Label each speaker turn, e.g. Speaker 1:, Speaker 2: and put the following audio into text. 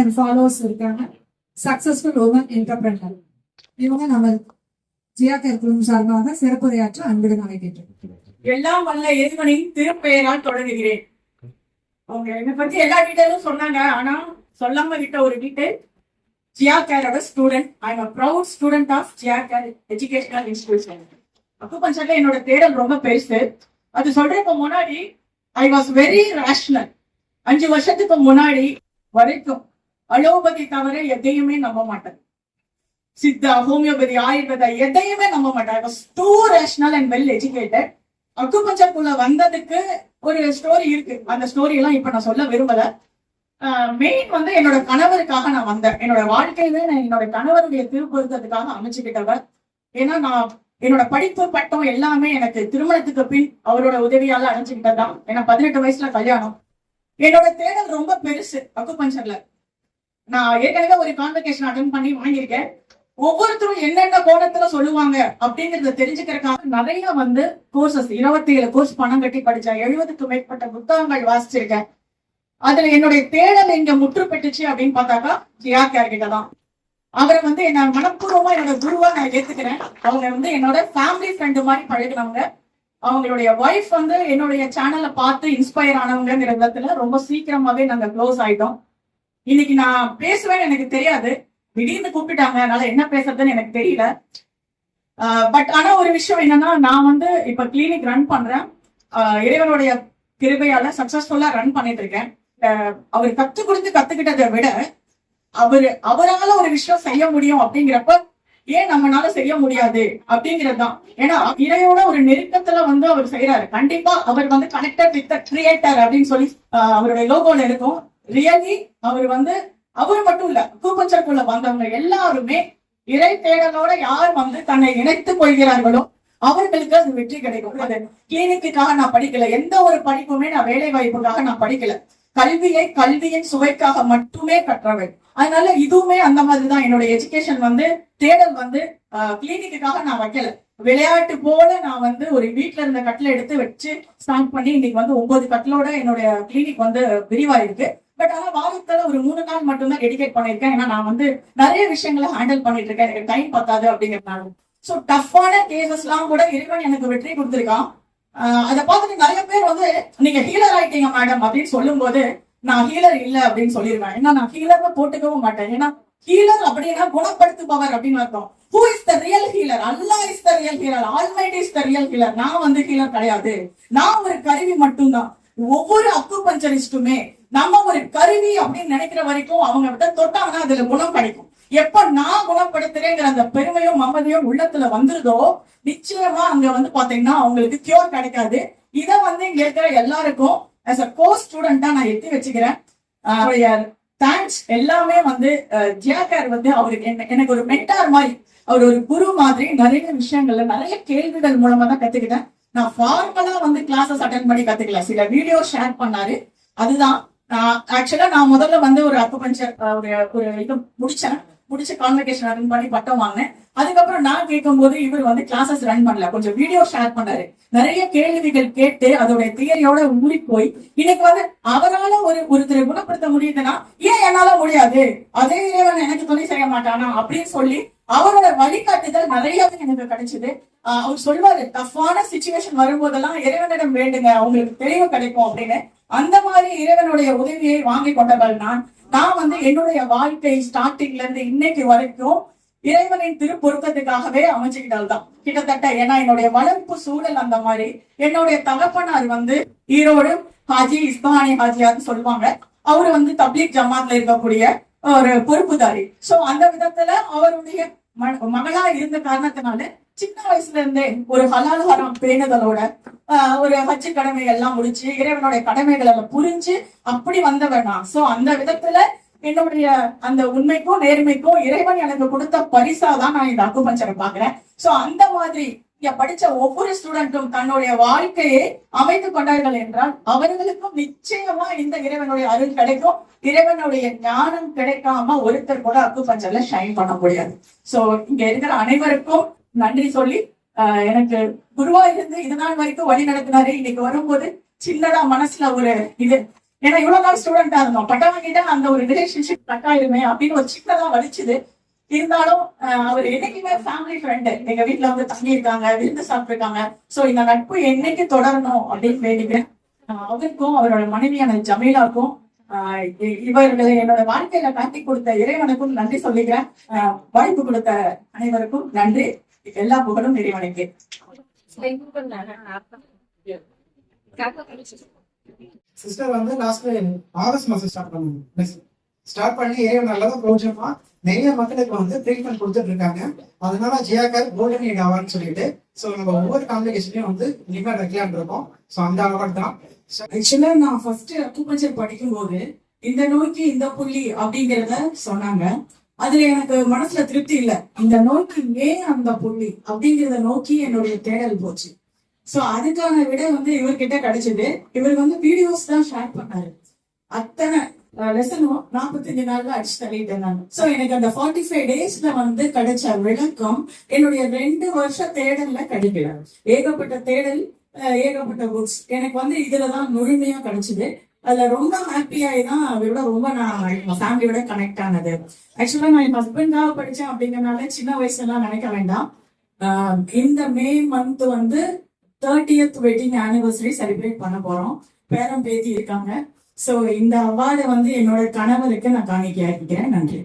Speaker 1: என் followers இருக்காங்க. Successful woman entrepreneur இவங்க நம்ம ஜியா கேர் குழுமம் சார்பாக சிறப்புரையாற்ற அன்புடன் அழைக்கின்றோம்.
Speaker 2: எல்லாம் வல்ல இறைவனின் திருப்பெயரால் தொடங்குகிறேன். அவங்க என்னை பத்தி எல்லா டீட்டெயிலும் சொன்னாங்க. ஆனா சொல்லாம விட்ட ஒரு detail Zia கேரோட student I am proud student of Jiya Care educational institution அப்போ பஞ்சத்துல என்னோட தேடல் ரொம்ப பெருசு. அது சொல்றதுக்கு முன்னாடி ஐ வாஸ் வெரி ரேஷனல் அஞ்சு வருஷத்துக்கு முன்னாடி வரைக்கும் அலோபதி தவிர எதையுமே நம்ப மாட்டேன் சித்தா ஹோமியோபதி ஆயுர்வேதா எதையுமே நம்ப மாட்டேன் I too rational and well educated அக்குபஞ்சர்க்குள்ள வந்ததுக்கு ஒரு ஸ்டோரி இருக்கு. அந்த ஸ்டோரி எல்லாம் இப்ப நான் சொல்ல விரும்பல. மெயின் வந்து என்னோட கணவருக்காக நான் வந்தேன். என்னோட வாழ்க்கையில நான் என்னோட கணவருடைய திருப்பொருத்தத்துக்காக அமைச்சுக்கிட்டவர். ஏன்னா நான் என்னோட படிப்பு பட்டம் எல்லாமே எனக்கு திருமணத்துக்கு பின் அவரோட உதவியால அடைஞ்சுக்கிட்டதுதான். ஏன்னா பதினெட்டு வயசுல கல்யாணம். என்னோட தேடல் ரொம்ப பெருசு அக்குபஞ்சர்ல நான் ஏற்கனவே ஒரு கான்வெகேஷன் அட்டன் பண்ணி வாங்கியிருக்கேன். ஒவ்வொருத்தரும் என்னென்ன கோணத்துல சொல்லுவாங்க அப்படிங்கறத தெரிஞ்சுக்கிறதுக்காக நிறைய வந்து கோர்சஸ் இருபத்தி ஏழு கோர்ஸ் பணம் கட்டி படிச்சேன். எழுபதுக்கு மேற்பட்ட புத்தகங்கள் வாசிச்சிருக்கேன். அதுல என்னுடைய தேடல் இங்க முற்று பெற்றுச்சு அப்படின்னு பார்த்தாக்கா ஜியா கேர்கிட்ட தான் அவரை வந்து என்ன மனப்பூர்வமா என்னோட குருவா நான் ஏத்துக்கிறேன். அவங்க வந்து என்னோட ஃபேமிலி ஃப்ரெண்டு மாதிரி பழகினவங்க. அவங்களுடைய ஒய்ஃப் வந்து என்னுடைய சேனலை பார்த்து இன்ஸ்பயர் ஆனவங்கிற விதத்துல ரொம்ப சீக்கிரமாவே நாங்க க்ளோஸ் ஆயிட்டோம். இன்னைக்கு நான் பேசுவேன்னு எனக்கு தெரியாது. திடீர்னு கூப்பிட்டாங்க. அதனால என்ன பேசுறதுன்னு எனக்கு தெரியல. பட் ஆனா ஒரு விஷயம் என்னன்னா நான் வந்து இப்ப கிளினிக் ரன் பண்றேன். ஆஹ் இறைவனுடைய கிருபையால சக்சஸ்ஃபுல்லா ரன் பண்ணிட்டு இருக்கேன். அவர் கத்து கொடுத்து கத்துக்கிட்டதை விட அவரு அவரால ஒரு விஷயம் செய்ய முடியும் அப்படிங்கிறப்ப ஏன் நம்மளால செய்ய முடியாது அப்படிங்கிறது தான். ஏன்னா இறையோட ஒரு நெருக்கத்துல வந்து அவர் செய்யறாரு கண்டிப்பா அவர் வந்து கனெக்டட் வித் கிரியேட்டர் அப்படின்னு சொல்லி அவருடைய லோகோல இருக்கும். ரியலி அவர் வந்து அவர் மட்டும் இல்ல கூப்பஞ்சருக்குள்ள வந்தவங்க எல்லாருமே இறை தேடலோட யார் வந்து தன்னை இணைத்துக் கொள்கிறார்களோ அவர்களுக்கு அது வெற்றி கிடைக்கும். அது கிளினிக்குக்காக நான் படிக்கல. எந்த ஒரு படிப்புமே நான் வேலை வாய்ப்புக்காக நான் படிக்கல. கல்வியை கல்வியின் சுவைக்காக மட்டுமே கற்றவள். அதனால இதுவுமே அந்த மாதிரிதான். என்னோட எஜுகேஷன் வந்து தேடல் வந்து கிளினிக்குக்காக நான் வைக்கல. விளையாட்டு போல நான் வந்து ஒரு வீட்டுல இருந்த கட்டில எடுத்து வச்சு ஸ்டார்ட் பண்ணி இன்னைக்கு வந்து ஒன்பது கட்டிலோட என்னுடைய கிளினிக் வந்து விரிவாயிருக்கு. பட் ஆனா வாரத்துல ஒரு மூணு நாள் மட்டும்தான் டெடிகேட் பண்ணிருக்கேன் ஏன்னா நான் வந்து நிறைய விஷயங்களை ஹேண்டில் பண்ணிட்டு இருக்கேன் எனக்கு டைம் பத்தாது அப்படிங்கிறதுனால. சோ டஃப்பான கேசஸ் எல்லாம் கூட இறைவன் எனக்கு வெற்றி கொடுத்திருக்கான். அதை பார்த்துட்டு நிறைய பேர் வந்து நீங்க ஹீலர் ஆயிட்டீங்க மேடம் அப்படின்னு சொல்லும் போது நான் ஹீலர் இல்ல அப்படின்னு சொல்லிருவேன். ஏன்னா நான் ஹீலர்னு போட்டுக்கவும் மாட்டேன். ஏன்னா ஹீலர் அப்படின்னா குணப்படுத்துபவர் அப்படின்னு அர்த்தம். Who is the real healer Allah is the real healer almighty is the real healer நான் வந்து ஹீலர் கிடையாது. நான் ஒரு கருவி மட்டும்தான். ஒவ்வொரு அக்குபஞ்சரிஸ்டுமே நம்ம ஒரு கருவி அப்படின்னு நினைக்கிற வரைக்கும் அவங்க விட்ட தொட்டாங்கன்னா அதுல குணம் கிடைக்கும். எப்ப நான் குணப்படுத்துறேங்கிற அந்த பெருமையும் மமதையும் உள்ளத்துல வந்துருதோ நிச்சயமா அங்க வந்து பாத்தீங்கன்னா அவங்களுக்கு கியூர் கிடைக்காது. இத வந்து இங்க இருக்கிற எல்லாருக்கும் ஆஸ் அ கோ ஸ்டூடெண்டா நான் எத்தி வச்சுக்கிறேன். தேங்க்ஸ் எல்லாமே வந்து ஜியாக்கார் வந்து அவருக்கு என்ன- எனக்கு ஒரு மென்டார் மாதிரி அவர் ஒரு குரு மாதிரி நிறைய விஷயங்கள்ல நிறைய கேள்விகள் மூலமா தான் கத்துக்கிட்டேன். நான் ஃபார்மலா வந்து கிளாஸஸ் அட்டன் பண்ணி கத்துக்கல. சில வீடியோ ஷேர் பண்ணாரு. அதுதான் ஆக்சுவலா நான் முதல்ல வந்து ஒரு அக்குபஞ்சர் ஒரு ஒரு இது முடிச்சேன். முடிச்சு கான்வெகேஷன் ரன் பண்ணி பட்டம் வாங்கினேன். அதுக்கப்புறம் நான் கேட்கும் போது இவர் வந்து கிளாஸஸ் ரன் பண்ணல. கொஞ்சம் வீடியோ ஷேர் பண்ணாரு. நிறைய கேள்விகள் கேட்டு அதோட தியரியோட ஊறி போய் இன்னைக்கு வந்து அவரால ஒரு ஒருத்தரை குணப்படுத்த முடியுதுன்னா ஏன் என்னால முடியாது? அதே இறைவன் எனக்கு துணை செய்ய மாட்டானா? அப்படின்னு சொல்லி அவரோட வழிகாட்டுதல் நிறையவே எனக்கு கிடைச்சது. ஆஹ் அவர் சொல்வாரு டஃப்பான சுச்சுவேஷன் வரும்போதெல்லாம் இறைவனிடம் வேண்டுங்க. அவங்களுக்கு தெளிவு கிடைக்கும் அப்படின்னு. அந்த மாதிரி இறைவனுடைய உதவியை வாங்கி கொண்டவள் நான். நான் வந்து என்னுடைய வாழ்க்கை ஸ்டார்டிங்ல இருந்து இன்னைக்கு வரைக்கும் இறைவனின் திருப்பொருத்தத்துக்காகவே அமைச்சுக்கிட்டால் தான் கிட்டத்தட்ட ஏன்னா என்னுடைய வளர்ப்பு சூழல் அந்த மாதிரி. என்னுடைய தகப்பனார் வந்து ஈரோடு ஹாஜி இஸ்பானி ஹாஜியான்னு சொல்லுவாங்க. அவரு வந்து தப்லீக் ஜமாத்ல இருக்கக்கூடிய ஒரு பொறுப்புதாரி. சோ அந்த விதத்துல அவருடைய ம- மகளா இருந்த காரணத்தினால சின்ன வயசுல இருந்தே ஒரு ஹலால் பேணுதலோட ஒரு ஹஜ்ஜு கடமை எல்லாம் முடிச்சு இறைவனுடைய கடமைகள் எல்லாம் புரிஞ்சு அப்படி வந்தவனா சோ அந்த விதத்துல என்னுடைய அந்த உண்மைக்கும் நேர்மைக்கும் இறைவன் எனக்கு கொடுத்த பரிசா தான் நான் இந்த அக்குபஞ்சரை பாக்குறேன் சோ அந்த மாதிரி இங்க படிச்ச ஒவ்வொரு ஸ்டூடெண்ட்டும் தன்னுடைய வாழ்க்கையை அமைத்துக் கொண்டார்கள் என்றால் அவர்களுக்கும் நிச்சயமா இந்த இறைவனுடைய அருள் கிடைக்கும். இறைவனுடைய ஞானம் கிடைக்காம ஒருத்தர் கூட அக்குபஞ்சர்ல ஷைன் பண்ண முடியாது. சோ இங்க இருக்கிற அனைவருக்கும் நன்றி சொல்லி எனக்கு குருவா இருந்து இது நாள் வரைக்கும் வழி நடத்தினாரு. இன்னைக்கு வரும்போது சின்னதா மனசுல ஒரு இது. ஏன்னா இவ்வளவு நாள் ஸ்டூடெண்டா இருந்தோம். பட்டவங்கிட்ட அந்த ஒரு ரிலேஷன்ஷிப் கட்டாயிருமே அப்படின்னு ஒரு சின்னதா வலிச்சுது. இருந்தாலும் ஆஹ், அவர் என்னைக்குமே ஃபேமிலி ஃப்ரெண்டு எங்க வீட்டுல வந்து தங்கி இருக்காங்க விருந்து சாப்பிட்டுருக்காங்க. சோ இந்த நட்பு என்னைக்கு தொடரணும் அப்படின்னு வேண்டிக்கிறேன். அவருக்கும் அவரோட மனைவியான ஜமீலாக்கும் ஆஹ், இவர்களை என்னோட வாழ்க்கையில காட்டி கொடுத்த இறைவனுக்கும் நன்றி சொல்லிக்கிறேன். ஆஹ், வாய்ப்பு கொடுத்த அனைவருக்கும் நன்றி. எல்லா புகழும் இறைவனுக்கு.
Speaker 3: சிஸ்டர் வந்து லாஸ்ட் ஆகஸ்ட் மாசம் ஸ்டார்ட் பண்ணாங்க ஸ்டார்ட் பண்ணி ஏரியா நல்லதா பிரோஜனமா நிறைய மக்களுக்கு வந்து ட்ரீட்மெண்ட் கொடுத்துட்டு இருக்காங்க. அதனால ஜியாக்கர் கோல்டன் ஏட் அவார்ட்னு சொல்லிட்டு ஸோ நம்ம ஒவ்வொரு காம்ப்ளிகேஷன்லயும் வந்து லிமிட் வைக்கலாம்னு இருக்கோம். ஸோ அந்த அவார்ட் தான்.
Speaker 2: ஆக்சுவலா நான் ஃபர்ஸ்ட் அக்குபஞ்சர் படிக்கும்போது இந்த நோய்க்கு இந்த புள்ளி அப்படிங்கறத சொன்னாங்க. அதுல எனக்கு மனசுல திருப்தி இல்ல. இந்த நோய்க்கு ஏன் அந்த புள்ளி அப்படிங்கிறத நோக்கி என்னுடைய தேடல் போச்சு. சோ அதுக்கான விட வந்து இவர்கிட்ட கிடைச்சது. இவர் வந்து வீடியோஸ் தான் ஷேர் பண்ணாரு. அத்தனை லெசனும் நாற்பத்தஞ்சு நாள்ல அடிச்சு தள்ளிட்டேன் இருந்தாங்க சோ எனக்கு அந்த ஃபார்ட்டி ஃபைவ் டேஸ்ல வந்து கிடைச்ச விளக்கம் என்னுடைய ரெண்டு வருஷ தேடல்ல கிடைக்கல. ஏகப்பட்ட தேடல் ஏகப்பட்ட புக்ஸ் எனக்கு வந்து இதுலதான் முழுமையா கிடைச்சது. அதுல ரொம்ப ஹாப்பியாகி தான் அவரோட ரொம்ப நான் ஃபேமிலியோட கனெக்ட் ஆனது. ஆக்சுவலா நான் என் ஹஸ்பண்டாக படிச்சேன் அப்படிங்கறனால சின்ன வயசுலாம் நினைக்க வேண்டாம். இந்த மே மந்த் வந்து தேர்ட்டியத் வெட்டிங் ஆனிவர்சரி செலிப்ரேட் பண்ண போறோம். பேரம் பேத்தி இருக்காங்க. சோ இந்த அவார்டை வந்து என்னோட கணவருக்கு நான் காணிக்கையாக்கிக்கிறேன். நன்றி.